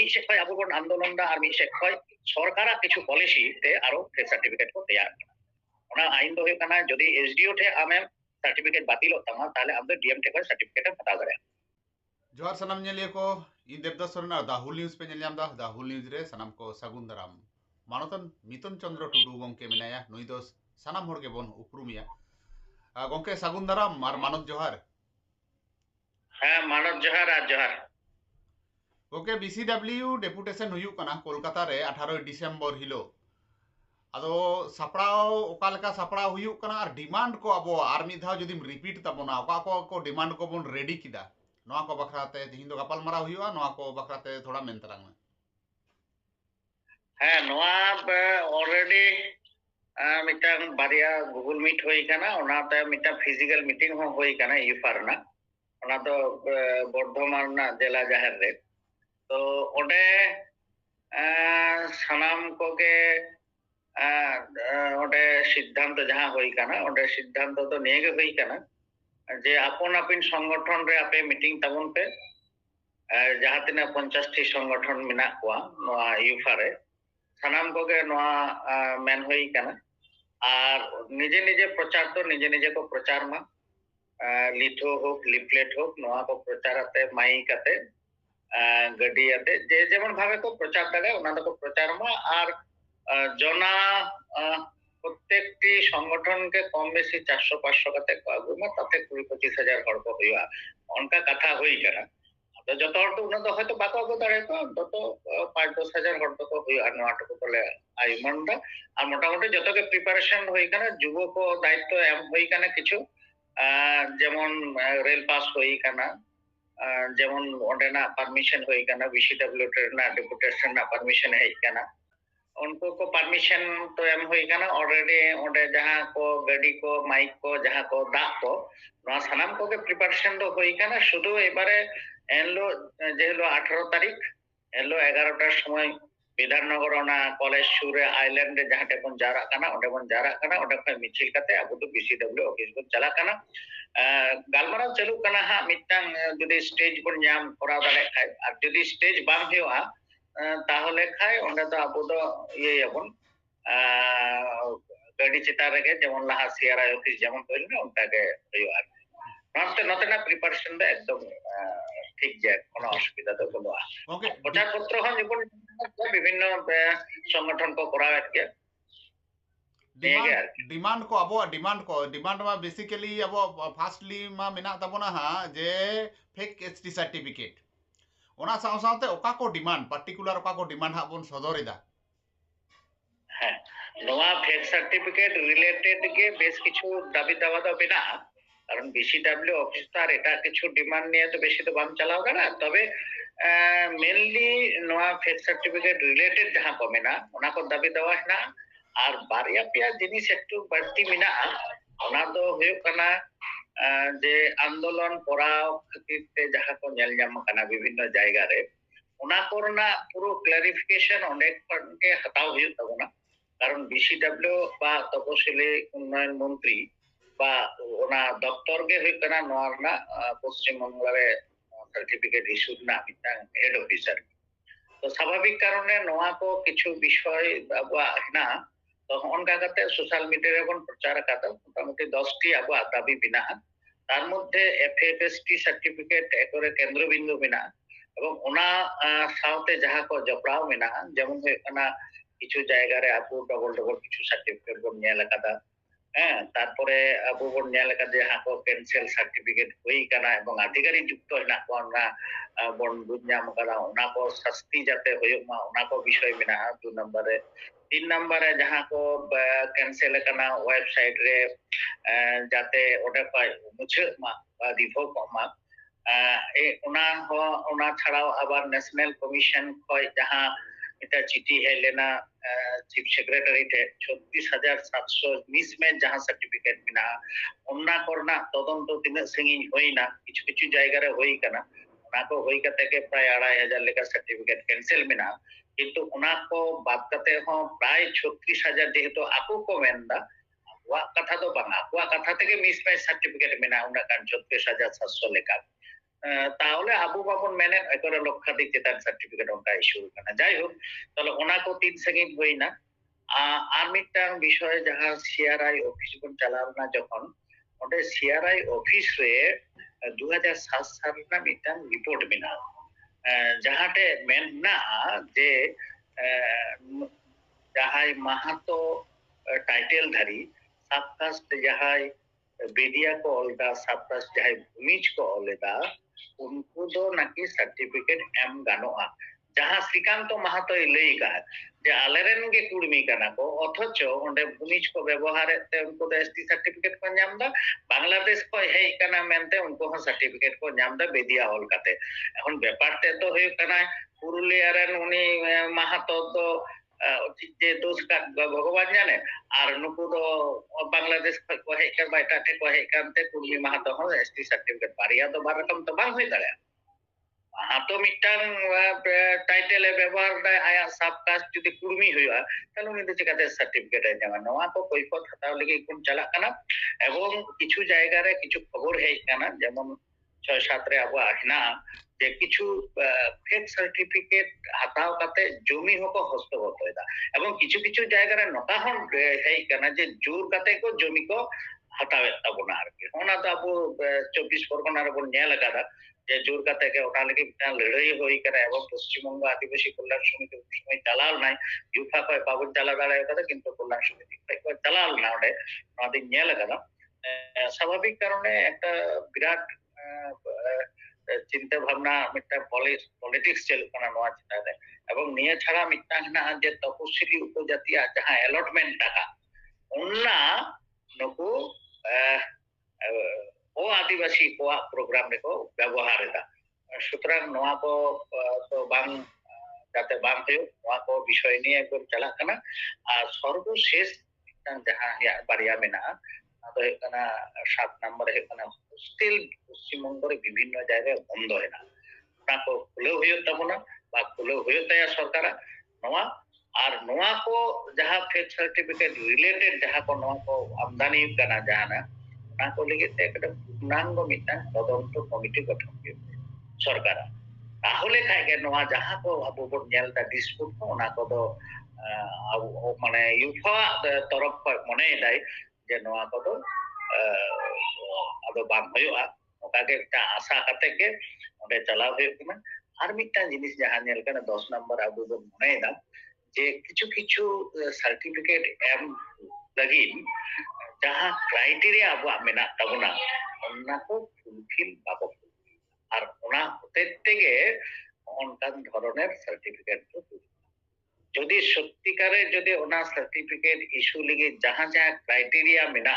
আমি শেখ হয় আবুবন আন্দোলনটা আমি শেখ হয় সরকার কিছু পলিসিতে আরও ফ্রেশ সার্টিফিকেট কো তৈয়ার ᱚᱱᱟ ᱟᱭᱤᱱ ᱫᱚ ᱦᱩᱭᱩᱜ ᱠᱟᱱᱟ ᱡᱩᱫᱤ ᱮᱥᱰᱤᱳ ᱴᱷᱮᱱ ᱟᱢᱮᱢ ᱥᱟᱨᱴᱤᱯᱷᱤᱠᱮᱴ ᱵᱟᱹᱛᱤᱞᱚᱜ ᱛᱟᱢᱟ ᱛᱟᱦᱞᱮ ᱟᱢ ᱫᱚ ᱰᱤᱮᱢ ᱴᱷᱮᱱ ᱠᱷᱚᱱ ᱥᱟᱨᱴᱤᱯᱷᱤᱠᱮᱴ ᱮᱢ ᱦᱟᱛᱟᱣ ᱫᱟᱲᱮᱭᱟᱜᱼᱟ ᱡᱚᱦᱟᱨ ᱥᱟᱱᱟᱢ ᱧᱮᱞᱤᱭᱟᱹ ᱠᱚ ᱤᱧ ᱫᱮᱵᱫᱟᱥ ᱥᱚᱨᱮᱱ ᱟᱨ ᱫᱟᱦᱩᱞ ᱱᱤᱭᱩᱡ ᱯᱮ ᱧᱮᱞ ᱧᱟᱢ ᱫᱟ ᱫᱟᱦᱩᱞ ᱱᱤᱭᱩᱡ ᱨᱮ ᱥᱟᱱᱟᱢ ᱠᱚ ᱥᱟᱹᱜᱩᱱ ᱫᱟᱨᱟᱢ ᱢᱟᱱᱚᱛᱟᱱ ᱢᱤᱛᱚᱱ ᱪᱚᱱᱫᱨᱚ ᱴᱩᱰᱩ ᱜᱚᱢᱠᱮ ᱢᱮᱱᱟᱭᱟ ᱱᱩᱭ ᱫᱚ ᱥᱟᱱᱟᱢ ᱦᱚᱲ ᱜᱮᱵᱚᱱ ᱩᱯᱨᱩᱢᱮᱭᱟ ᱜᱚᱢᱠᱮ ᱥᱟᱹᱜᱩᱱ ᱫᱟᱨᱟᱢ ᱟᱨ ᱢᱟᱱᱚᱛ ᱡᱚᱦᱟᱨ ᱦᱮᱸ মানব জোহার আর জোহার ओके बीसीडब्ल्यू डेपुटेशन होना कलकता अठारो डिसेम्बर हिल अब सपड़ा सापड़ा और डिमांड को अब दौ जो रिपीट तबना को डिमांड को बन रेडी को बखराते तेहन तो गपालमारा हुआ को बखराते थोड़ा में तरंग में ऑलरेडी बारिया गुगुल मीट होना फ़िज़िकल मीटिंग होना इफार बर्धमान जिला जहर તો ઓટે সালাম কোকে ওটে সিদ্ধান্ত যাহা হই কানা ওটে সিদ্ধান্ত তো নিয়ে গে হই কানা যে আপন আপিন সংগঠন রে আপে মিটিং তাবন পে যাহা তিনা 50 টি সংগঠন মিনা কোয়া, নোয়া ইউফা রে সানাম কোকে নোয়া মেন হই কানা আর নিজে নিজে প্রচার তো নিজে নিজে কো প্রচার মা লিথো হোক, লিফলেট হোক, নোয়া কো প্রচার আতে মাইক আতে ગઢિયાતે જે જેમણ ભાવે કો প্রচার দাগে ওনাদের প্রচারমা আর জনা প্রত্যেকটি সংগঠনকে কম বেশি চারশো পাঁচশো কাতে কাগুমা তাতে কুড়ি পঁচিশ হাজার হড়প হইয়া অনকা কথা হই কারা ᱟᱫᱚ ᱡᱚᱛᱚ ᱦᱚᱲ ᱫᱚ ᱩᱱᱟᱹᱜ ᱫᱚ ᱦᱚᱭᱛᱚ ᱵᱟᱠᱚ ᱟᱹᱜᱩ ᱫᱟᱲᱮ ᱠᱚᱣᱟ ᱡᱚᱛᱚ ᱯᱟᱸᱪ ᱫᱚᱥ ᱦᱟᱡᱟᱨ ᱦᱚᱲ ᱫᱚᱠᱚ ᱦᱩᱭᱩᱜᱼᱟ ᱱᱚᱣᱟ ᱴᱩᱠᱩ ᱛᱚᱞᱮ ᱟᱭᱢᱟᱱᱫᱟ ᱟᱨ ᱢᱚᱴᱟᱢᱩᱴᱤ ᱡᱚᱛᱚ ᱜᱮ ᱯᱨᱤᱯᱟᱨᱮᱥᱚᱱ ᱦᱩᱭ ᱠᱟᱱᱟ ᱡᱩᱵᱚ ᱠᱚ ᱫᱟᱭᱤᱛᱛᱚ ᱮᱢ ᱦᱩᱭ ᱠᱟᱱᱟ ᱠᱤᱪᱷᱩ ᱡᱮᱢᱚᱱ ᱨᱮᱞ ᱯᱟᱥ ᱦᱩᱭ ᱠᱟᱱᱟ ᱡᱮᱢᱚᱱ ᱚᱸᱰᱮᱱᱟᱜ ᱯᱟᱨᱢᱤᱥᱚᱱ ᱦᱩᱭ ᱠᱟᱱᱟ ᱵᱤᱥᱤ ᱰᱟᱵᱞᱤᱭᱩ ᱴᱤ ᱨᱮᱱᱟᱜ ᱰᱮᱯᱩᱴᱮᱥᱚᱱ ᱨᱮᱱᱟᱜ ᱯᱟᱨᱢᱤᱥᱚᱱ ᱦᱮᱡ ᱠᱟᱱᱟ ᱩᱱᱠᱩ ᱠᱚ ᱯᱟᱨᱢᱤᱥᱚᱱ ᱛᱚ ᱮᱢ ᱦᱩᱭ ᱠᱟᱱᱟ ᱚᱞᱨᱮᱰᱤ ᱚᱸᱰᱮ ᱡᱟᱦᱟᱸ ᱠᱚ ᱜᱟᱹᱰᱤ ᱠᱚ ᱢᱟᱭᱤᱠ ᱠᱚ ᱡᱟᱦᱟᱸ ᱠᱚ ᱫᱟᱜ ᱠᱚ ᱱᱚᱣᱟ ᱥᱟᱱᱟᱢ ᱠᱚᱜᱮ ᱯᱨᱤᱯᱟᱨᱮᱥᱚᱱ ᱫᱚ ᱦᱩᱭ ᱠᱟᱱᱟ ᱥᱩᱫᱷᱩ এবারে এনলো যেহেলো আঠারো তারিখ এনলো এগারোটার সময় ᱵᱤᱫᱷᱟᱱᱱᱚᱜᱚᱨ ᱚᱱᱟ ᱠᱚᱞᱮᱡᱽ ᱥᱩᱨ ᱨᱮ ᱟᱭᱞᱮᱱᱰ ᱨᱮ ᱡᱟᱦᱟᱸ ᱴᱷᱮᱱ ᱵᱚᱱ ᱡᱟᱣᱨᱟᱜ ᱠᱟᱱᱟ ᱚᱸᱰᱮ ᱵᱚᱱ ᱡᱟᱣᱨᱟᱜ ᱠᱟᱱᱟ ᱚᱸᱰᱮ ᱠᱷᱚᱱ ᱢᱤᱪᱷᱤᱞ ᱠᱟᱛᱮ ᱟᱵᱚ ᱫᱚ ᱵᱤᱥᱤ ᱰᱟᱵᱞᱤᱭᱩ ᱚᱯᱷᱤᱥ ᱵᱚᱱ ᱪᱟᱞᱟᱜ ᱠᱟᱱᱟ ᱜᱟᱞᱢᱟᱨᱟᱣ ᱪᱟᱹᱞᱩᱜ ᱠᱟᱱᱟ ᱦᱟᱸᱜ ᱢᱤᱫᱴᱟᱝ ᱡᱩᱫᱤ ᱥᱴᱮᱡ ᱵᱚᱱ ᱧᱟᱢ ᱠᱚᱨᱟᱣ ᱫᱟᱲᱮᱭᱟᱜ ᱠᱷᱟᱡ ᱟᱨ ᱡᱩᱫᱤ ᱥᱴᱮᱡ ᱵᱟᱝ ᱦᱩᱭᱩᱜᱼᱟ তাহলে খাই ᱚᱸᱰᱮ ᱫᱚ ᱟᱵᱚ ᱫᱚ ᱤᱭᱟᱹᱭᱟᱵᱚᱱ ᱜᱟᱹᱰᱤ ᱪᱮᱛᱟᱱ ᱨᱮᱜᱮ ᱡᱮᱢon ᱞᱟᱦᱟ সিআরআই অফিস যেমন হয়ে না ᱚᱱᱠᱟᱜᱮ ᱦᱩᱭᱩᱜᱼᱟ ᱱᱚᱛᱮ ᱱᱚᱛᱮᱱᱟᱜ ᱯᱨᱤপারেশন ᱫᱚ ᱮᱠᱫᱚম ᱴᱷᱤᱠ ᱜᱮᱭᱟ কোনো ᱚᱥᱩᱵᱤᱫᱟ ᱫᱚ ᱵᱟᱹᱱᱩᱜᱼᱟ ᱯᱨᱚᱪᱟᱨ ᱯᱚᱛᱨᱚ ᱦᱚᱸ ᱡᱮᱢᱚᱱ বিভিন্ন সংগঠন को करावेद ᱜᱮᱭᱟ डिमांड को अब डिमांड को डिमांड मा बेसिकली अब फार्स्टली मा मेना तबना हा जे फेक एसटी सर्टिफिकेट ओना साव सावते ओका को डिमांड पार्टिकुलर ओका को डिमांड हा बोन सदरिदा হ্যাঁ নোয়া ফেক সার্টিফিকেট রিলেটেড গে বেশ কিছু দাবি দাওয়া দো কারণ বেশি ডাবলে অফিস তো আর এটা কিছু ডিমান্ড নিয়ে তো বেশি তো বাম চালাও না তবে মেনলি ᱱᱚᱣᱟ ᱯᱷᱮᱠ ᱥᱟᱨᱴᱤᱯᱷᱤᱠᱮᱴ ᱨᱤᱞᱮᱴᱮᱰ ᱡᱟᱦᱟᱸ ᱠᱚ ᱢᱮᱱᱟᱜᱼᱟ ᱚᱱᱟ ᱠᱚ ᱫᱟᱵᱤ ᱫᱟᱣᱟ ᱦᱮᱱᱟᱜᱼᱟ ᱟᱨ ᱵᱟᱨᱭᱟ ᱯᱮᱭᱟ ᱡᱤᱱᱤᱥ ᱮᱠᱴᱩ ᱵᱟᱹᱲᱛᱤ ᱢᱮᱱᱟᱜᱼᱟ ᱚᱱᱟ ᱫᱚ ᱦᱩᱭᱩᱜ ᱠᱟᱱᱟ ᱡᱮ ᱟᱱᱫᱳᱞᱚᱱ ᱠᱚᱨᱟᱣ ᱠᱷᱟᱹᱛᱤᱨ ᱛᱮ ᱡᱟᱦᱟᱸ ᱠᱚ ᱧᱮᱞ ᱧᱟᱢ ᱟᱠᱟᱱᱟ ᱵᱤᱵᱷᱤᱱᱱᱚ ᱡᱟᱭᱜᱟ ᱨᱮ ᱚᱱᱟ ᱠᱚᱨᱮᱱᱟᱜ ᱯᱩᱨᱟᱹ ক্লারিফিকেশন ᱚᱸᱰᱮ ᱠᱷᱚᱱ ᱜᱮ ᱦᱟᱛᱟᱣ ᱦᱩᱭᱩᱜ ᱛᱟᱵᱚᱱᱟ কারণ বিসিডাব্লিউ বা তপশিলি উন্নয়ন মন্ত্রী ᱵᱟ ᱚᱱᱟ ᱫᱚᱯᱛᱚᱨ ᱜᱮ ᱦᱩᱭᱩᱜ ᱠᱟᱱᱟ ᱱᱚᱣᱟ ᱨᱮᱱᱟᱜ ᱯᱚᱥᱪᱤᱢ ᱵᱟᱝᱞᱟ ᱨᱮ সার্টিফিকেট ইস্যু ᱨᱮᱱᱟᱜ ᱢᱤᱫᱴᱟᱝ ᱦᱮᱰ ᱚᱯᱷᱤᱥᱟᱨ তো স্বাভাবিক কারণে নওয়া কো কিছু বিষয় আবুয়া না। তো অনকা সোশ্যাল মিডিয়া রে প্রচার কাতে মোটামুটি 10 টি আবুয়া বিনা। তার মধ্যে এফএফএসটি সার্টিফিকেট একরে কেন্দ্রবিন্দু বিনা এবং ওনা সাথে যাহা কো জপড়াও মেনা যেমন হয়ে কিছু জায়গা আপু ডবল ডবল কিছু সার্টিফিকেট বন নিয়ে এলাকাটা। হ্যাঁ তারপরে উপকরণীয় এলাকা যে হাঁকো ক্যান্সেল সার্টিফিকেট হই কানা এবং আধিকারিক যুক্ত না কোনা বন বুঝাম কারা ওনা কো শাস্তি যাতে হয়ক মা ওনা কো বিষয় মেনা দুই নম্বরে। তিন নম্বরে যাহা কো ক্যান্সেল কানা ওয়েবসাইট রে যাতে ওটা পাই মুছে মা, বা রিভোক মা। এ, ওনা ওনা ছাড়াও আবার ন্যাশনাল কমিশন কয়, যাহা इधर चिट्ठी है लेना चीफ सेक्रेटरीट है छत्तीस हजार सात सौ बीस में जहाँ सर्टिफिकेट मिला अन्ना करना तदंत तीन संगी होना किचु किचु जगह होना ᱚᱱᱟᱠᱚ ᱦᱩᱭ ᱠᱟᱛᱮ ᱜᱮ ᱯᱨᱟᱭ ᱟᱲᱟᱭ ᱦᱟᱡᱟᱨ ᱞᱮᱠᱟ ᱥᱟᱨᱴᱤᱯᱷᱤᱠᱮᱴ ᱠᱮᱱᱥᱮᱞ ᱢᱮᱱᱟᱜᱼᱟ ᱠᱤᱱᱛᱩ ᱚᱱᱟᱠᱚ ᱵᱟᱫ ᱠᱟᱛᱮ ᱦᱚᱸ ᱯᱨᱟᱭ ᱪᱷᱚᱛᱨᱤᱥ ᱦᱟᱡᱟর ᱡᱮᱦᱮᱛᱩ ᱟᱠᱚ ᱠᱚ ᱢᱮᱱᱫᱟ ᱟᱠᱚᱣᱟᱜ ᱠᱟᱛᱷᱟ ᱫᱚ ᱵᱟᱝ ᱟᱠᱚᱣᱟᱜ ᱠᱟᱛᱷᱟ ᱛᱮᱜᱮ ᱢᱤᱥ ᱯᱨᱟᱭ ᱥᱟᱨᱴᱤᱯᱷᱤᱠᱮᱴ ᱢᱮᱱᱟᱜᱼᱟ ᱚᱱᱟ ᱠᱟᱱ ᱪᱷᱚᱛᱨᱤᱥ ᱦᱟᱡᱟᱨ ᱥᱟᱛᱥᱚ ᱞᱮᱠᱟ তাহলে আবু বাবন মেনে একেবারে লক্ষাধিক জেতার সার্টিফিকেট ওটা ইস্যু না। যাই হোক, তাহলে ওনাকে তিন সেকেন্ড হই না। আর মিটার বিষয়ে যাহা সিআরআই অফিস কোন চালাল না যখন, ওটা সিআরআই অফিস রে 2007 সাল না মিটার রিপোর্ট বিনা যাহাতে মেন না যে যাহাই মাহাতো টাইটেল ধারী সাবকাস্ট যাহাই বেদিয়া কলটা সাবকাস্ট যাহাই ভূমিজ কলটা ᱩᱱᱠᱩ ᱫᱚ ᱱᱟᱠᱤ ᱥᱟᱨᱴᱤᱯᱷᱤᱠᱮᱴ ᱮᱢ ᱜᱟᱱᱚᱜᱼᱟ ᱡᱟᱦᱟᱸ ᱥᱨᱤᱠᱟᱱᱛᱚ ᱢᱟᱦᱟᱛᱚᱭ ᱞᱟᱹᱭ ᱟᱠᱟᱫ ᱡᱮ ᱟᱞᱮᱨᱮᱱ ᱜᱮ ᱠᱩᱲᱢᱤ ᱠᱟᱱᱟ ᱠᱚ ᱚᱛᱷᱚᱪᱚ ᱚᱸᱰᱮ ᱵᱷᱩᱢᱤᱡ ᱠᱚ ᱵᱮᱵᱚᱦᱟᱨᱮᱫ ᱛᱮ ᱩᱱᱠᱩ ᱫᱚ ᱮᱥᱴᱤ ᱥᱟᱨᱴᱤᱯᱷᱤᱠᱮᱴ ᱠᱚ ᱧᱟᱢ ᱮᱫᱟ ᱵᱟᱝᱞᱟᱫᱮᱥ ᱠᱷᱚᱡ ᱦᱮᱡ ᱠᱟᱱᱟ ᱢᱮᱱᱛᱮ ᱩᱱᱠᱩ ᱦᱚᱸ ᱥᱟᱨᱴᱤᱯᱷᱤᱠᱮᱴ ᱠᱚ ᱧᱟᱢ ᱮᱫᱟ ᱵᱮᱫᱤᱭᱟ ᱚᱞ ᱠᱟᱛᱮ ᱮᱠᱷᱚᱱ ᱵᱮᱯᱟᱨ ᱛᱮᱫ ᱫᱚ ᱦᱩᱭᱩᱜ ᱠᱟᱱᱟ ᱯᱩᱨᱩᱞᱤᱭᱟ ᱨᱮᱱ ᱩᱱᱤ ᱢᱟᱦᱟᱛᱚ ᱫᱚ যে দোষ কাক ভগবান জানে আর নুকু ᱫᱚ ᱵᱟᱝᱞᱟᱫᱮᱥ ᱠᱷᱚᱡ ᱠᱚ ᱦᱮᱡ ᱠᱟᱱ ᱵᱟ ᱮᱴᱟᱜ ᱴᱷᱮᱡ ᱠᱚ ᱦᱮᱡ ᱠᱟᱱᱛᱮ ᱠᱩᱲᱢᱤ ᱢᱟᱦᱟ ᱫᱚ ᱦᱚᱸ ᱮᱥᱴᱤ ᱥᱟᱨᱴᱤᱯᱷᱤᱠᱮᱴ ᱵᱟᱨᱭᱟ ᱫᱚ ᱵᱟᱨ ᱨᱚᱠᱚᱢ ᱫᱚ ᱵᱟᱝ ᱦᱩᱭ ᱫᱟᱲᱮᱭᱟᱜᱼᱟ ᱢᱟᱦᱟ ᱫᱚ ᱢᱤᱫᱴᱟᱝ ᱴᱟᱭটেᱞ ᱮ ᱵᱮᱵᱚᱦᱟᱨ ᱫᱟᱭ ᱟᱭᱟᱜ ᱥᱟᱵᱠᱟᱥ ᱡᱩᱫᱤ ᱠᱩᱲᱢᱤ ᱦᱩᱭᱩᱜᱼᱟ ᱛᱟᱦᱞᱮ ᱩᱱᱤ ᱫᱚ ᱪᱮᱠᱟᱛᱮ ᱥᱟᱨᱴᱤᱯᱷᱤᱠᱮᱴ ᱮ ᱧᱟᱢᱟ ᱱᱚᱣᱟ ᱠᱚ ᱠᱚᱭᱯᱚᱛ ᱦᱟᱛᱟᱣ ᱞᱟᱹᱜᱤᱫ ᱵᱚᱱ ᱪᱟᱞᱟᱜ ᱠᱟᱱᱟ ᱮᱵᱚᱝ ᱠᱤᱪᱷᱩ ᱡᱟᱭᱜᱟ ᱨᱮ ᱠᱤᱪᱷু ᱠᱷᱚᱵᱚᱨ ᱦᱮᱡ ᱠᱟᱱᱟ ᱡᱮᱢᱚᱱ ছয় সাত রে আবহাওয়া না ᱡᱮ ᱠᱤᱪᱷᱩ ᱯᱷᱮᱠ ᱥᱟᱨᱴᱤᱯᱷᱤᱠᱮᱴ ᱦᱟᱛᱟᱣ ᱠᱟᱛᱮ ᱡᱚᱢᱤ ᱦᱚᱸᱠᱚ ᱦᱚᱥᱛᱚᱜᱚᱛᱚᱭᱮᱫᱟ ᱮᱵᱚᱝ ᱠᱤᱪᱷᱩ ᱠᱤᱪᱷᱩ ᱡᱟᱭᱜᱟ ᱨᱮ ᱱᱚᱝᱠᱟ ᱦᱚᱸ ᱦᱮᱡ ᱠᱟᱱᱟ ᱡᱮ ᱡᱳᱨ ᱠᱟᱛᱮ ᱠᱚ ᱡᱚᱢᱤ ᱠᱚ ᱦᱟᱛᱟᱣᱮᱫ ᱛᱟᱵᱚᱱᱟ ᱟᱨᱠᱤ ᱚᱱᱟ ᱫᱚ ᱟᱵᱚ ᱪᱚᱵᱵᱤᱥ ᱯᱚᱨᱜᱚᱱᱟ ᱨᱮᱵᱚᱱ ᱧᱮᱞ ᱟᱠᱟᱫᱟ ᱡᱮ ᱡᱳᱨ ᱠᱟᱛᱮ ᱜᱮ ᱚᱱᱟ ᱞᱟᱹᱜᱤᱫ ᱢᱤᱫᱴᱟᱝ ᱞᱟᱹᱲᱦᱟᱹᱭ ᱦᱩᱭ ᱠᱟᱱᱟ ᱮᱵᱚᱝ ᱯᱚᱥᱪᱤᱢ ᱵᱚᱝᱜᱚ ᱟᱹᱫᱤᱵᱟᱹᱥᱤ ᱠᱚᱞযাণ সমিতি ᱩᱱ সময় ᱪᱟᱞᱟᱣ ᱞᱮᱱᱟᱭ ᱡᱩᱯᱷᱟ ᱠᱷᱚᱡ ᱵᱟᱵᱚᱱ ᱪᱟᱞᱟᱣ ᱫᱟᱲᱮ ᱠᱟᱫᱟ ᱠᱤᱱᱛু কল্যাণ সমিতি ᱠᱷᱚᱡ ᱠᱚ ᱪᱟᱞᱟᱣ ᱞᱮᱱᱟ ᱚᱸᱰᱮ ᱱᱚᱣᱟ ᱫᱚᱧ ᱧᱮᱞ ᱟᱠᱟᱫᱟ স্বাᱵᱷᱟবিক কারণে একটা বিরাট ᱪᱤᱱᱛᱟᱹ ᱵᱷᱟᱵᱱᱟ ᱢᱤᱫᱴᱟᱝ ᱯᱚᱞᱤᱴᱤᱠᱥ ᱪᱟᱹᱞᱩᱜ ᱠᱟᱱᱟ ᱱᱚᱣᱟ ᱪᱮᱛᱟᱱ ᱨᱮ ᱮᱵᱚᱝ ᱱᱤᱭᱟᱹ ᱪᱷᱟᱲᱟ ᱢᱤᱫᱴᱟᱝ ᱦᱮᱱᱟᱜᱼᱟ ᱡᱮ ᱛᱚᱯᱚᱥᱤᱞᱤ ᱩᱯᱚᱡᱟᱹᱛᱤᱭᱟᱜ ᱡᱟᱦᱟᱸ ᱮᱞᱚᱴᱢᱮᱱᱴ ᱴᱟᱠᱟ ᱚᱱᱟ ᱱᱩᱠᱩ ও আদিবাসী কোয়াক প্রোগ্রাম রেকো ব্যবহার এটা সুতরাং নোয়া কো তো বাং যাতে বাং হয়ে নোয়া কো বিষয় নিয়ে একদম চালাক কানা আর সর্বশেষ যাহা বাড়িয়া মেনা আদো হেকানা সাত নম্বরে হেকানা স্টিল পশ্চিমবঙ্গের বিভিন্ন জায়গায় বন্ধ হয় না ᱚᱱᱟᱠᱚ ᱠᱷᱩᱞᱟᱹᱣ ᱦᱩᱭᱩᱜ ᱛᱟᱵᱚᱱᱟ ᱵᱟ ᱠᱷᱩᱞᱟᱹᱣ ᱦᱩᱭᱩᱜ ᱛᱟᱭᱟ ᱥᱚᱨᱠᱟᱨᱟᱜ ᱱᱚᱣᱟ ᱟᱨ ᱱᱚᱣᱟ ᱠᱚ ᱡᱟᱦᱟᱸ ᱯᱷᱮᱠ ᱥᱟᱨᱴᱤᱯᱷᱤᱠᱮᱴ ᱨᱤᱞᱮᱴᱮᱰ ᱡᱟᱦᱟᱸ ᱠᱚ ᱱᱚᱣᱟ ᱠᱚ ᱟᱢᱫᱟᱱᱤ ᱠᱟᱱᱟ ᱡᱟᱦᱟᱱᱟᱜ ᱚᱱᱟ ᱠᱚ ᱞᱟᱹᱜᱤᱫ ᱛᱮ ᱮᱠᱫᱚᱢ পূর্ণাঙ্গ ᱢᱤᱫᱴᱟᱝ ᱛᱚদন্ত ᱠᱚᱢᱤᱴᱤ ᱜᱚᱴᱷᱚᱱ ᱦᱩᱭᱩᱜ ᱥᱚᱨᱠᱟᱨᱟᱜ ᱛᱟᱦᱚᱞᱮ ᱠᱷᱟᱡ ᱜᱮ ᱱᱚᱣᱟ ᱡᱟᱦᱟᱸ ᱠᱚ ᱟᱵᱚ ᱵᱚᱱ ᱧᱮᱞᱫᱟ ᱰᱤᱥᱯᱩᱴ ᱠᱚ ᱚᱱᱟ ᱠᱚᱫᱚ ᱢᱟᱱᱮ ᱤᱭᱩᱯᱷᱟ ᱛᱚᱨᱚᱯ ᱠᱷᱚᱡ ᱢᱚᱱᱮᱭᱮᱫᱟᱭ ᱡᱮ ᱱᱚᱣᱟ ᱠᱚᱫᱚ ᱟᱫᱚ ᱵᱟᱝ ᱦᱩᱭᱩᱜᱼᱟ ᱚᱱᱠᱟᱜᱮ ᱢᱤᱫᱴᱟᱝ ᱟᱥᱟ ᱠᱟᱛᱮ ᱜᱮ ᱚᱸᱰᱮ ᱪᱟᱞᱟᱣ ᱦᱩᱭᱩᱜ ᱠᱟᱱᱟ ᱟᱨ ᱢᱤᱫᱴᱟᱝ ᱡᱤᱱᱤᱥ ᱡᱟᱦᱟᱸ ᱧᱮᱞ ᱠᱟᱱᱟ ᱫᱚᱥ ᱱᱚᱢᱵᱚᱨ ᱟᱵᱚ ᱵᱚᱱ ᱢᱚᱱᱮᱭᱮᱫᱟ ᱡᱮ ᱠᱤᱪᱷᱩ ᱠᱤᱪᱷᱩ ᱥᱟᱨᱴᱤᱯᱷᱤᱠᱮᱴ ᱮᱢ ᱞᱟᱹᱜᱤᱫ ᱡᱟᱦᱟᱸ ᱠᱨᱟᱭᱴᱮᱨᱤয়া ᱟᱵᱚᱣᱟᱜ ᱢᱮᱱᱟᱜ ᱛᱟᱵᱚᱱᱟ ᱚᱱᱟ ᱠᱚ ফুলফিল বাবো আর ওনা হতে থেকে অনকান ধরনের সার্টিফিকেট যদি সত্যিকারে যদি ওনা সার্টিফিকেট ইস্যু লিগে যাহা যাহা ক্রাইটেরিয়া মেনা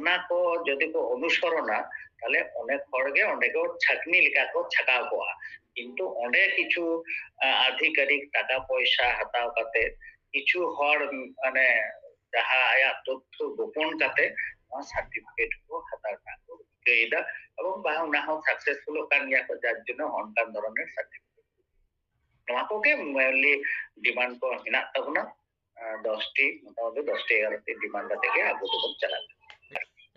ᱚᱱᱟ ᱠᱚ ᱡᱩᱫᱤ ᱠᱚ ᱚᱱᱩᱥᱚᱨᱚᱱᱟ ᱛᱟᱦᱚᱞᱮ ᱚᱱᱮᱠ ᱦᱚᱲᱜᱮ ᱚᱸᱰᱮ ᱠᱚ ᱪᱷᱟᱹᱠᱱᱤ ᱞᱮᱠᱟ ᱠᱚ ᱪᱷᱟᱠᱟᱣ ᱠᱚᱜᱼᱟ ᱠᱤᱱᱛᱩ ᱚᱸᱰᱮ ᱠᱤᱪᱷᱩ ᱟᱫᱷᱤᱠᱟᱨᱤᱠ ᱴᱟᱠᱟ ᱯᱚᱭᱥᱟ ᱦᱟᱛᱟᱣ ᱠᱟᱛᱮᱫ ᱠᱤᱪᱷু ᱦᱚᱲ ᱢᱟᱱᱮ ᱡᱟᱦᱟᱸ ᱟᱭᱟᱜ ᱛᱚথ্য গোপন ᱠᱟᱛᱮᱫ ᱱᱚᱣᱟ ᱥᱟᱨᱴᱤᱯᱷᱤᱠᱮᱴ ᱠᱚ হাতার না করতে এবং বা ওনা হো সাকসেসফুল কান গিয়া কো যার জন্য অনকান ধরনের সার্টিফিকেট নওয়া কোকে মেনলি ডিমান্ড কো হিনা তাবনা দশটি মোটামুটি দশটি এগারোটি ডিমান্ড থেকে আগে তো চালাবে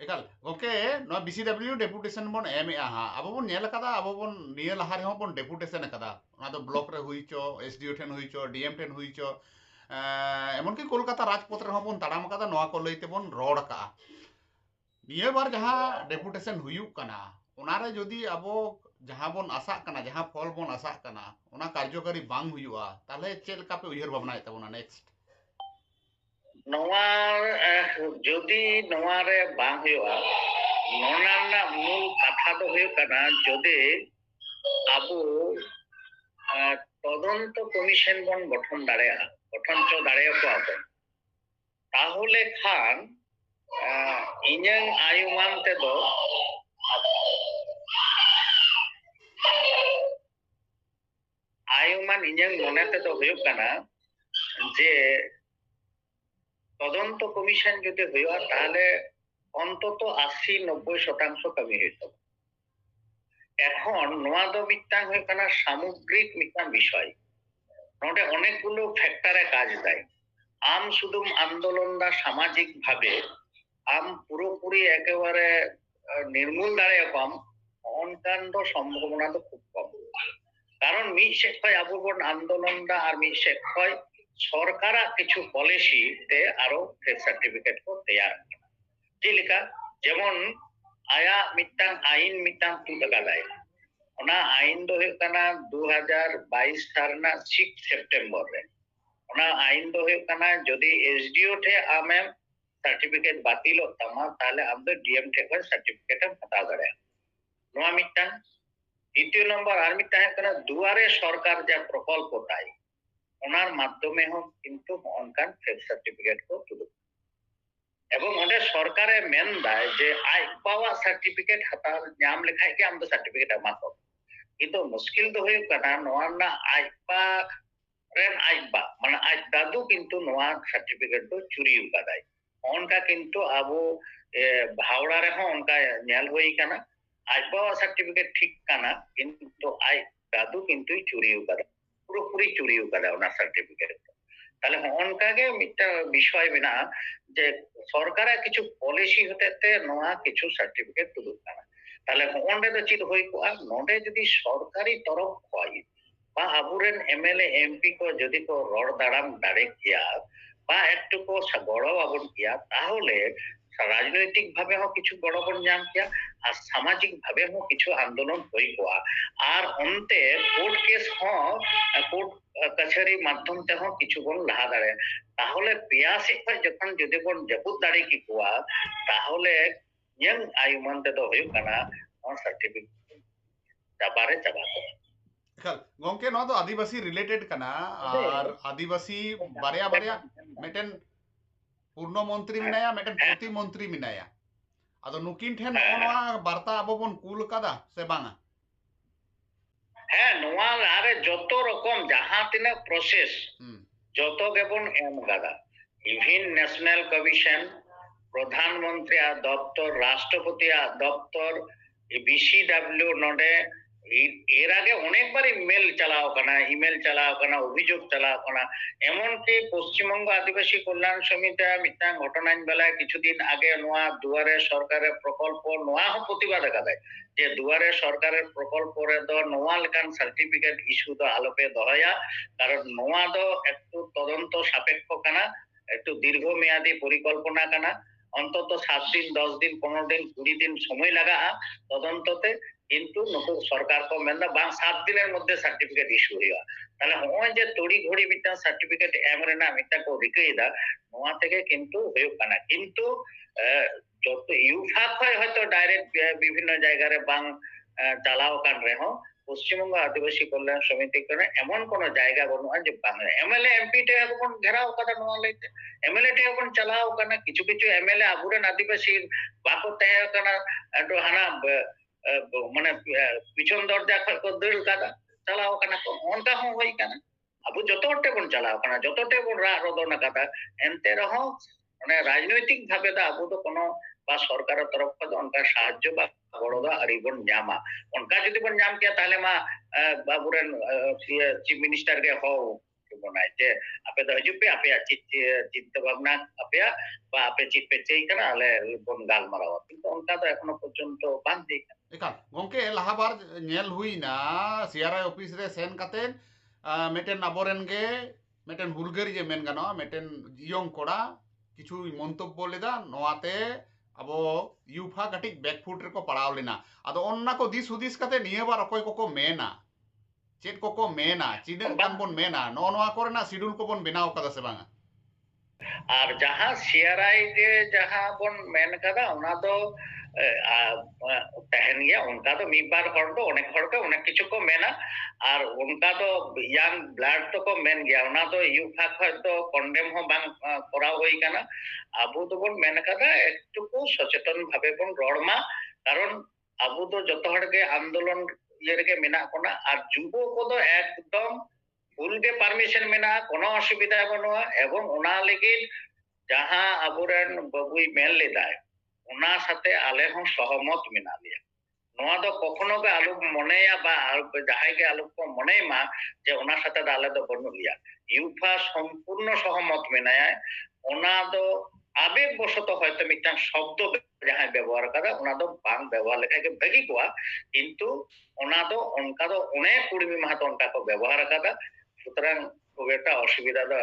ᱮᱠᱟᱞ ᱜᱚᱢᱠᱮ ᱱᱚᱣᱟ ᱵᱤᱥᱤ ᱰᱟᱵᱞᱤᱭᱩ ᱰᱮᱯᱩᱴᱮᱥᱚᱱ ᱵᱚᱱ ᱮᱢᱮᱜᱼᱟ ᱦᱟᱸᱜ ᱟᱵᱚ ᱵᱚᱱ ᱧᱮᱞ ᱟᱠᱟᱫᱟ ᱟᱵᱚ ᱵᱚᱱ ᱱᱤᱭᱟᱹ ᱞᱟᱦᱟ ᱨᱮᱦᱚᱸ ᱵᱚᱱ ᱰᱮᱯᱩᱴᱮᱥᱚᱱ ᱟᱠᱟᱫᱟ ᱚᱱᱟ ᱫᱚ ᱵᱞᱚᱠ ᱨᱮ ᱦᱩᱭ ᱪᱚ ᱮᱥᱰᱤᱳ ᱴᱷᱮᱱ ᱦᱩᱭ ᱪᱚ ᱰᱤᱮᱢ ᱴᱷᱮᱱ ᱦᱩᱭ ᱪᱚ ᱮᱢᱚᱱᱠᱤ ᱠᱳᱞᱠᱟᱛᱟ ᱨᱟᱡᱽᱯᱚᱛ ᱨᱮᱦᱚᱸ ᱵᱚᱱ ᱛᱟᱲᱟᱢ ᱟᱠᱟᱫᱟ ᱱᱚᱣᱟ ᱠᱚ ᱞᱟᱹᱭ ᱛᱮᱵᱚᱱ ᱨᱚᱲ ᱟᱠᱟᱜᱼᱟ ᱱᱤᱭᱟᱹ ᱵᱟᱨ ᱡᱟᱦᱟᱸ ᱰᱮᱯᱩᱴᱮᱥᱚᱱ ᱦᱩᱭᱩᱜ ᱠᱟᱱᱟ ᱚᱱᱟᱨᱮ ᱡᱩᱫᱤ ᱟᱵᱚ ᱡᱟᱦᱟᱸ ᱵᱚᱱ ᱟᱥᱟᱜ ᱠᱟᱱᱟ ᱡᱟᱦᱟᱸ ᱯᱷᱚᱞ ᱵᱚᱱ ᱟᱥᱟᱜ ᱠᱟᱱᱟ ᱚᱱᱟ ᱠᱟᱨᱡᱚᱠᱟᱨᱤ ᱵᱟᱝ ᱦᱩᱭᱩᱜᱼᱟ ᱛᱟᱦᱞᱮ ᱪᱮᱫ ᱞᱮᱠᱟ ᱯᱮ ᱩᱭᱦᱟᱹᱨ ᱵᱷᱟᱵᱽᱱᱟᱭᱮᱫ ᱛᱟᱵᱚᱱᱟ ᱱᱮᱠᱥᱴ ᱱᱚᱣᱟ ᱡᱩᱫᱤ ᱱᱚᱣᱟ ᱨᱮ ᱵᱟᱝ ᱦᱩᱭᱩᱜᱼᱟ ᱱᱚᱣᱟ ᱨᱮᱱᱟᱜ ᱢᱩᱞ ᱠᱟᱛᱷᱟ ᱫᱚ ᱦᱩᱭᱩᱜ ᱠᱟᱱᱟ ᱡᱩᱫᱤ ᱟᱵᱚ তদন্ত কমিশন বন গঠন দাঁড়ায়া গঠন ᱪᱚ ᱫᱟᱲᱮᱭᱟᱠᱚᱣᱟ ᱵᱚᱱ তাহলে খান ᱤᱧᱟᱹᱝ ᱟᱭᱩᱢᱟᱱ ᱛᱮᱫᱚ আয়ুমান ইঞ্জিন মনে তেতো হয়ে কানা ᱡᱮ তদন্ত কমিশন যদি হইয়া তাহলে অন্তত আশি নব্বই শতাংশ কমে হইত এখন নোয়া দো মিথ্যাং হয়ে কানা সামগ্রিক মিথ্যাং বিষয়? নটে অনেকগুলো ফ্যাক্টরে কাজ দেয়। আম শুধু আন্দোলন আন্দোলনটা সামাজিক ভাবে আম পুরোপুরি একেবারে নির্মূল দাঁড়িয়ে কম অনকান্ড সম্ভাবনা তো খুব কম। কারণ মিট শেখ হয় আন্দোলন আন্দোলনটা আর মিট শেখ হয় సర్కార కిచు పాలసీ తే ఆరో డెత్ సర్టిఫికెట్ కో తయారు ᱡᱮᱞᱮᱠᱟ ᱡᱮᱢᱚᱱ ᱟᱭᱟ ᱢᱤᱫᱴᱟᱝ ᱟᱭᱤᱱ ᱢᱤᱫᱴᱟᱝ ᱛᱩᱫ ᱟᱠᱟᱫᱟᱭ ᱚᱱᱟ ᱟᱭᱤᱱ ᱫᱚ ᱦᱩᱭᱩᱜ ᱠᱟᱱᱟ ᱫᱩ ᱦᱟᱡᱟᱨ ᱵᱟᱭᱤᱥ ᱥᱟᱞ ᱨᱮᱱᱟᱜ ᱥᱤᱠᱥ ᱥᱮᱯᱴᱮᱢᱵᱚᱨ ᱨᱮ ᱚᱱᱟ ᱟᱭᱤᱱ ᱫᱚ ᱦᱩᱭᱩᱜ ᱠᱟᱱᱟ ᱡᱩᱫᱤ ᱮᱥᱰᱤᱳ ᱴᱷᱮᱡ ᱟᱢᱮᱢ ᱥᱟᱨᱴᱤᱯᱷᱤᱠᱮᱴ ᱵᱟᱹᱛᱤᱞᱚᱜ ᱛᱟᱢᱟ ᱛᱟᱦᱞᱮ ᱟᱢ ᱫᱚ ᱰᱤᱮᱢ ᱴᱷᱮᱡ ᱠᱷᱚᱱ ᱥᱟᱨᱴᱤᱯᱷᱤᱠᱮᱴ ᱮᱢ ᱦᱟᱛᱟᱣ ᱫᱟᱲᱮᱭᱟᱜᱼᱟ ᱱᱚᱣᱟ ᱢᱤᱫᱴᱟᱝ দ্বিতীয় নম্বর আর মিᱫᱴᱟᱝ ᱦᱩᱭᱩᱜ ᱠᱟᱱᱟ দুয়ারে সরকার যা প্রকল্প তাই ওনার মাধ্যমে হোক, কিন্তু অনকান ফেক সার্টিফিকেট কো তুলো এবং ওটা সরকারে মেন দায় যে, আই, পাওয়া সার্টিফিকেট হাতার নাম লেখাই কি আমাদের সার্টিফিকেট আমার কো কিন্তু মুশকিল তো হয়ে কানা নোয়ার না, আই পা রেন আই পা মানে আই দাদু কিন্তু নোয়া সার্টিফিকেট তো চুরি উকাদাই অনকা কিন্তু আবু ভাওড়া রে হন অনকা নেল হই কানা। আই পাওয়া সার্টিফিকেট ঠিক কানা, কিন্তু আই দাদু কিন্তু চুরি উকাদাই পুরোপুরি চুরি আকাদা ওনার সার্টিফিকেট তাহলে অনকাগে মিটা বিষয় মেনা যে সরকারের কিছু পলিসি হতেতে নোয়া কিছু সার্টিফিকেট কানা তাহলে অন্ডে তো চিত হই কোয়া? নডে যদি সরকারি তরফ খয় বা আবুরেন এমএলএ, এমপি কো যদি কো রড় দাঁড়াম দাঁড়ে গিয়া, বা একটু কো গড় আবন গিয়া, তাহলে রাজনৈতিক ভাবে হোক কিছু গড় বন ᱧᱟᱢ ᱠᱮᱭᱟ আর সামাজিক ভাবে হোক কিছু আন্দোলন হই কোয়া আর অন্তে কোর্ট কেস হও কোর্ট কাছারি মাধ্যম তে হোক কিছু বন লাহা দাঁড়ে তাহলে পেয়া সে খয় যখন যদি বন জাপুত দাঁড়ে কি কোয়া তাহলে ᱧᱮᱞ ᱟᱭᱩᱢᱟᱱ ᱛᱮᱫᱚ ᱦᱩᱭᱩᱜ ᱠᱟᱱᱟ ᱱᱚᱣᱟ ᱥᱟᱨᱴᱤᱯᱷᱤᱠᱮᱴ ᱪᱟᱵᱟᱨᱮ ᱪᱟᱵᱟ ᱠᱚᱜᱼᱟ ᱮᱠᱟᱞ ᱜᱚᱝᱠᱮ ᱱᱚᱣᱟ ᱫᱚ ᱟᱹᱫᱤᱵᱟᱹᱥᱤ রিলেটেড ᱠᱟᱱᱟ ᱟᱨ ᱟᱹᱫᱤᱵᱟᱹᱥᱤ ᱵᱟᱨᱭᱟ ᱵᱟᱨᱭᱟ ᱢᱤᱫᱴᱮᱱ ᱯᱩᱨᱱᱚᱢᱚᱱᱛᱨᱤ ᱢᱮᱱᱟᱭᱟ ᱢᱤᱫᱴᱮᱱ ᱯᱨᱚᱛᱤᱢᱚᱱᱛᱨᱤ ᱢᱮᱱᱟᱭᱟ ᱟᱫᱚ ᱱᱩᱠᱤᱱ ᱴᱷᱮᱱ ᱱᱚᱜᱼᱚ ᱱᱚᱣᱟ ᱵᱟᱨᱛᱟ ᱟᱵᱚ ᱵᱚᱱ ᱠᱩᱞ ᱠᱟᱫᱟ ᱥᱮ ᱵᱟᱝᱟ ᱦᱮᱸ ᱱᱚᱣᱟ ᱞᱟᱦᱟᱨᱮ ᱡᱚᱛᱚ ᱨᱚᱠᱚᱢ ᱡᱟᱦᱟᱸ ᱛᱤᱱᱟᱹᱜ ᱯᱨᱚᱥᱮᱥ ᱡᱚᱛᱚ ᱜᱮᱵᱚᱱ ᱮᱢ ᱠᱟᱫᱟ ইভিন ন্যাশনাল কমিশন প্রধানমন্ত্রীর দপ্তর রাষ্ট্রপতির দপ্তর বিসিডাব্লিউ নডে এর আগে অনেকবার ইমেল চালাও কানা ইমেল চালাও কানা অভিযোগ চালাও কানা এমনকি পশ্চিমবঙ্গ আদিবাসী কল্যাণ সমিতি মিটাং ঘটনাñ বেলায় কিছুদিন আগে নোয়া দুয়ারে সরকারের প্রকল্প, নোয়া হো প্রতিবাদ আকাদায় যে দুয়ারে সরকারের প্রকল্প রে দ নোয়া লেকান সার্টিফিকেট ইস্যু দ আলোপে দহয়া কারণ নোয়া দ একটু তদন্ত সাপেক্ষ কানা একটু দীর্ঘমেয়াদী পরিকল্পনা কানা অন্তত সাত দিন, দশ দিন, পনেরো দিন, কুড়ি দিন সময় লাগাগᱼᱟ তদন্ততে কিন্তু ᱱᱩᱠᱩ ᱥᱚᱨᱠᱟᱨ ᱠᱚ ᱢᱮᱱᱫᱟ ᱵᱟᱝ ᱥᱟᱛ ᱫᱤᱱᱮᱨ ᱢᱚᱫᱽᱫᱷᱮ ᱥᱟᱨᱴᱤফᱤᱠᱮᱴ ᱤᱥᱩ ᱦᱩᱭᱩᱜᱼᱟ ᱛᱟᱦᱞᱮ ᱱᱚᱜᱼᱚᱭ ᱡᱮ ᱛᱚᱲᱤ ᱜᱷᱚᱲᱤ ᱢᱤᱫᱴᱟᱝ ᱥᱟᱨᱴᱤফᱤᱠᱮᱴ ᱮᱢ ᱨᱮᱱᱟᱜ ᱢᱤᱫᱴᱟᱝ ᱠᱚ ᱨᱤᱠᱟᱹᱭᱮᱫᱟ ᱱᱚᱣᱟ ᱛᱮᱜᱮ কিন্তু ᱦᱩᱭᱩᱜ ᱠᱟᱱᱟ কিন্তু যত ইউফা ᱠᱷᱚᱡ হয়তো ডাইরেক্ট বিভিন্ন জায়গা রে বাং চালাও কান রেহᱚᱸ পশ্চিমবঙ্গ আদিবাসী কল্যাণ সমিতি করে এমন কোন জায়গা বনুয়া যে বাংলা এমএলএ এমপি তে বন ঘেরাও কাটা নোয়া লাইতে এমএলএ তে বন চালাও কানা কিছু কিছু এমএলএ আবুরেন আদিবাসী বাকো তেহ কানা হানা మన పిచ్చోన్ తోటి అక్కడ కొద్దుడు కదా చాలా ఒక ఉంటాం పోయి కదా అప్పుడు జొత్తగొట్టే కూడా చాలా ఒక జొత్తగొట్టే కూడా రారోదన్న కదా ఎంతేరో মানে রাজনৈতিক ভাবে দা আবু তো কোনো, বা সরকারের তরফ থেকে অনকা সাহায্য বা বড়দা আরিবন জামা অনকা যদি বন জাম কে, তাহলে মা বাবুরেন চিফ মিনিস্টার ইয়ে, কে হও। বনাই যে, আপে তো হজু পে, আপে চিন্তা ভাবনা আপে বা আপে চিপে চেই কেনা, আলে বন গাল মারাও। কিন্তু অনকা তো এখনও পর্যন্ত বান্ধি কেনা एकान गोके लहाबार नेल हुई ना सीआरआई ऑफ़िस सेन कतेन मेटेन अबोरेन गे मेटेन हुलगर जे मेन गनो मेटेन जियोंग कोडा अब युफा कटिक बैकफुट रे को लेना अद ओन्ना को दिस हुदिस कते नियेबार मेना चेत को मेना चिदन कंपन मेना नो नोआ करना को बन बिना से बांगा आर जहाँ सीआरआई जे बन मेन कदा ᱛᱟᱦᱮᱱ ᱜᱮᱭᱟ ᱚᱱᱠᱟ ᱫᱚ ᱢᱤᱫ ᱵᱟᱨ ᱦᱚᱲ ᱫᱚ ᱚᱱᱮᱠ ᱦᱚᱲ ᱫᱚ ᱚᱱᱮᱠ ᱠᱤᱪᱷᱩ ᱠᱚ ᱢᱮᱱᱟ ᱟᱨ ᱚᱱᱠᱟ ᱫᱚ ᱤᱭᱟᱝ ᱵᱞᱟᱰ ᱫᱚᱠᱚ ᱢᱮᱱ ᱜᱮᱭᱟ ᱚᱱᱟ ᱫᱚ ᱤᱭᱩ ᱠᱷᱟ ᱠᱷᱚᱡ ᱫᱚ ᱠᱚᱱᱰᱮᱢ ᱦᱚᱸ ᱵᱟᱝ ᱠᱚᱨᱟᱣ ᱦᱩᱭ ᱠᱟᱱᱟ ᱟᱵᱚ ᱫᱚᱵᱚᱱ ᱢᱮᱱ ᱠᱟᱫᱟ একটুকু সচেতন ভাবে বন রড় মা কারণ আবু তো যত হড় গে আন্দোলন ইয়ে রেগে মেনা কোনা আর যুব কোদো একদম ফুল গে পারমিশন মেনা কোনো অসুবিধা বনুয়া এবং ওনা লেগে যাহা আবুরেন বাবুই মেল লেদায় ᱚᱱᱟ ᱥᱟᱛᱮ ᱟᱞᱮ ᱦᱚᱸ ᱥᱚᱦᱚᱢᱚᱛ ᱢᱮᱱᱟᱜ ᱞᱮᱭᱟ ᱱᱚᱣᱟ ᱫᱚ ᱠᱚᱠᱷᱚᱱᱚ ᱜᱮ ᱟᱞᱚᱢ ᱢᱚᱱᱮᱭᱟ ᱵᱟ ᱡᱟᱦᱟᱸᱭ ᱜᱮ ᱟᱞᱚ ᱠᱚ ᱢᱚᱱᱮᱭ ᱢᱟ ᱡᱮ ᱚᱱᱟ ᱥᱟᱛᱮ ᱫᱚ ᱟᱞᱮ ᱫᱚ ᱵᱟᱹᱱᱩᱜ ᱞᱮᱭᱟ ইউফা সম্পূর্ণ সহমত মেনায় ওনা দো আবেগ বশত হয়তো মিটান শব্দ যাহা ব্যবহার করা ওনা দো বাং ব্যবহার লেখাকে বেগি কোয়া কিন্তু ওনা দো অনকা দো অনেক কুড়মি মাহাত অনকা কো ব্যবহার করা সুতরাং খুব একটা অসুবিধা দো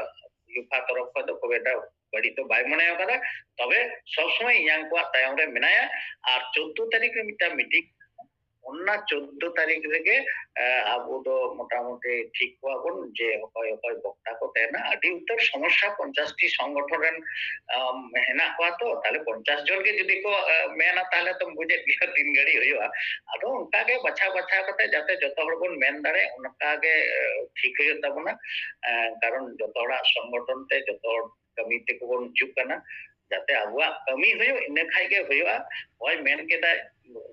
ইউফা তরফ হয়তো খুব একটা ᱵᱟᱹᱲᱤᱡ ᱫᱚ ᱵᱟᱭ ᱢᱚᱱᱮ ᱟᱠᱟᱫᱟ ᱛᱚᱵᱮ ᱥᱚᱵ ᱥᱚᱢᱚᱭ ᱤᱧᱟᱹᱜ ᱠᱚᱣᱟᱜ ᱛᱟᱭᱚᱢ ᱨᱮ ᱢᱮᱱᱟᱭᱟ ᱟᱨ 14 ᱛᱟᱹᱨᱤᱠᱷ ᱨᱮ ᱢᱤᱫᱴᱟᱝ ᱢᱤᱴᱤᱝ ᱚᱱᱟ 14 ᱛᱟᱹᱨᱤᱠᱷ ᱨᱮᱜᱮ ᱟᱵᱚ ᱫᱚ ᱢᱚᱴᱟᱢᱩᱴᱤ ᱴᱷᱤᱠ ᱠᱚᱣᱟ ᱵᱚᱱ ᱡᱮ ᱚᱠᱚᱭ ᱚᱠᱚᱭ ᱵᱚᱠᱛᱟ ᱠᱚ ᱛᱟᱦᱮᱱᱟ ᱟᱹᱰᱤ ᱩᱛᱟᱹᱨ ᱥᱚᱢᱚᱥᱥᱟ ᱯᱚᱧᱪᱟᱥᱴᱤ ᱥᱚᱝᱜᱚᱴᱷᱚᱱ ᱨᱮᱱ ᱦᱮᱱᱟᱜ ᱠᱚᱣᱟ ᱛᱚ ᱛᱟᱦᱞᱮ 50 ᱡᱚᱱ ᱜᱮ ᱡᱩᱫᱤ ᱠᱚ ᱢᱮᱱᱟ ᱛᱟᱦᱞᱮ ᱛᱚᱢ ᱵᱩᱡᱮᱫ ᱜᱮᱭᱟ ᱛᱤᱱ ᱜᱷᱟᱹᱲᱤ ᱦᱩᱭᱩᱜᱼᱟ ᱟᱫᱚ ᱚᱱᱠᱟ ᱜᱮ ᱵᱟᱪᱷᱟᱣ ᱵᱟᱪᱷᱟᱣ ᱠᱟᱛᱮ ᱡᱟᱛᱮ ᱡᱚᱛᱚ ᱦᱚᱲ ᱵᱚᱱ ᱢᱮᱱ ᱫᱟᱲᱮᱭᱟᱜ ᱚᱱᱠᱟ ᱜᱮ ᱴᱷᱤᱠ ᱦᱩᱭᱩᱜ ᱛᱟᱵᱚᱱᱟ ᱠᱟᱨᱚᱱ ᱡᱚᱛᱚ ᱦᱚᱲᱟᱜ ᱥᱚᱝᱜᱚᱴᱷᱚᱱ ᱛᱮ ᱡᱚᱛᱚ ᱦᱚᱲ ᱠᱟᱹᱢᱤ ᱛᱮᱠᱚ ᱵᱚᱱ ᱦᱤᱡᱩᱜ ᱠᱟᱱᱟ ᱡᱟᱛᱮ ᱟᱵᱚᱣᱟᱜ ᱠᱟᱹᱢᱤ ᱦᱩᱭᱩᱜ ᱤᱱᱟᱹ ᱠᱷᱟᱡ ᱜᱮ ᱦᱩᱭᱩᱜᱼᱟ ᱱᱚᱜᱼᱚᱭ ᱢᱮᱱ ᱠᱮᱫᱟᱭ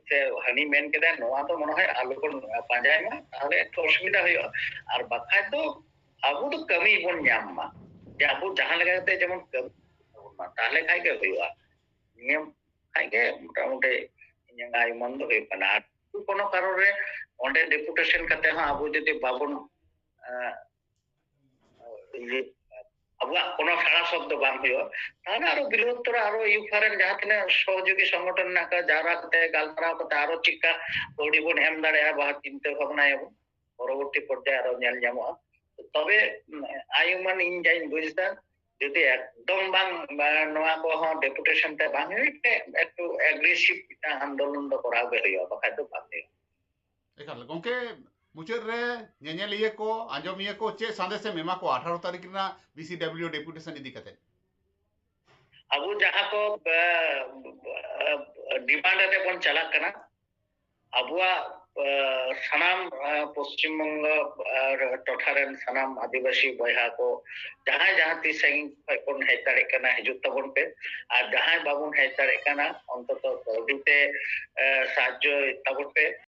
ᱥᱮ ᱦᱟᱹᱱᱤ ᱢᱮᱱ ᱠᱮᱫᱟᱭ ᱱᱚᱣᱟ ᱫᱚ ᱢᱚনে হয় ᱟᱞᱚ ᱵᱚᱱ ᱯᱟᱸᱡᱟᱭ ᱢᱟ ᱛᱟᱦᱞᱮ ᱮᱠᱴᱩ ᱚᱥᱩᱵᱤᱫᱟ ᱦᱩᱭᱩᱜᱼᱟ ᱟᱨ ᱵᱟᱠᱷᱟᱡ ᱫᱚ ᱟᱵᱚ ᱫᱚ ᱠᱟᱹᱢᱤ ᱵᱚᱱ ᱧᱟᱢ ᱢᱟ ᱡᱮ ᱟᱵᱚ ᱡᱟᱦᱟᱸ ᱞᱮᱠᱟ ᱠᱟᱛᱮ ᱡᱮᱢᱚᱱ ᱠᱟᱹᱢᱤ ᱢᱟ ᱛᱟᱦᱞᱮ ᱠᱷᱟᱡ ᱜᱮ ᱦᱩᱭᱩᱜᱼᱟ ᱱᱤᱭᱟᱹ ᱠᱷᱟᱡ ᱜᱮ ᱢᱚᱴᱟᱢᱩᱴᱤ ᱤᱧᱟᱹᱜ ᱟᱭ ᱢᱚᱱ ᱫᱚ ᱦᱩᱭᱩᱜ ᱠᱟᱱᱟ ᱟᱨ কোনো কারণে অনেক ডেপুটেশন কাতে হ্যাঁ আবু যদি বাবন কোনো সারা শব্দ বাং হইয়া তাহলে আরো বৃহত্তর আরো ইউফারেন যাহা তিনা সহযোগী সংগঠন না যারা কাতে গালমারাও কাতে আরো চিকা কৌড়ি বন এম দাঁড়ায় বা চিন্তা ভাবনায়াবো পরবর্তী পর্যায়ে আরো ñel ᱧᱟᱢᱚᱜᱼᱟ তবে আয়ুমান ইন যাইন বুঝদা যদি একদম বাং নোয়া কো হ্যাঁ ডেপুটেশন তে বাং একটু অ্যাগ্রেসিভ আন্দোলন ᱫᱚ ᱠᱚᱨᱟᱣ ᱜᱮ ᱦᱩᱭᱩᱜᱼᱟ ᱵᱟᱠᱷᱟᱡ ᱫᱚ ᱵᱟᱝ ᱦᱩᱭᱩᱜᱼᱟ ᱮᱠᱟᱞ ᱜᱚᱝᱠᱮ ᱢᱩᱪᱟᱹᱫ ᱨᱮ ᱧᱮᱧᱮᱞᱤᱭᱟᱹ ᱠᱚ ᱟᱸᱡᱚᱢᱤᱭᱟᱹ ᱠᱚ ᱪᱮᱫ ᱥᱟᱸᱫᱮᱥᱮᱢ ᱮᱢᱟ ᱠᱚᱣᱟ ᱟᱴᱷᱟᱨᱚ ᱛᱟᱹᱨᱤᱠᱷ ᱨᱮᱱᱟᱜ ᱵᱤᱥᱤ ᱰᱟᱵᱞᱤউ ᱰᱮᱯᱩᱴᱮᱥᱚᱱ ᱤᱫᱤ ᱠᱟᱛᱮᱫ ᱟᱵᱚ ᱡᱟᱦᱟᱸ ᱠᱚ ᱰᱤᱢᱟᱱᱰ ᱟᱛᱮ ᱵᱚᱱ ᱪᱟᱞᱟᱜ ᱠᱟᱱᱟ ᱟᱵᱚᱣᱟᱜ ᱥᱟᱱᱟᱢ ᱯᱚᱥᱪᱤᱢᱵᱚᱝᱞᱚ ᱴᱚᱴᱷᱟ ᱨᱮᱱ ᱥᱟᱱᱟᱢ ᱟᱹᱫᱤᱵᱟᱹᱥᱤ ᱵᱚᱭᱦᱟ ᱠᱚ ᱡᱟᱦᱟᱸᱭ ᱡᱟᱦᱟᱸ ᱛᱤᱥ যাহা ᱠᱷᱚᱱ ᱵᱚᱱ ᱦᱮᱡ হেজ ᱠᱟᱱᱟ ᱦᱤᱡᱩᱜ ᱛᱟᱵᱚᱱ ᱯᱮ ᱟᱨ ᱡᱟᱦᱟᱸᱭ ᱵᱟᱵᱚᱱ ᱦᱮᱡ হেজ ᱠᱟᱱᱟ ᱚᱱᱛᱚᱛᱚ ᱠᱟᱹᱣᱰᱤ কাউডিতে সাহায্য ᱛᱟᱵᱚᱱ ᱯᱮ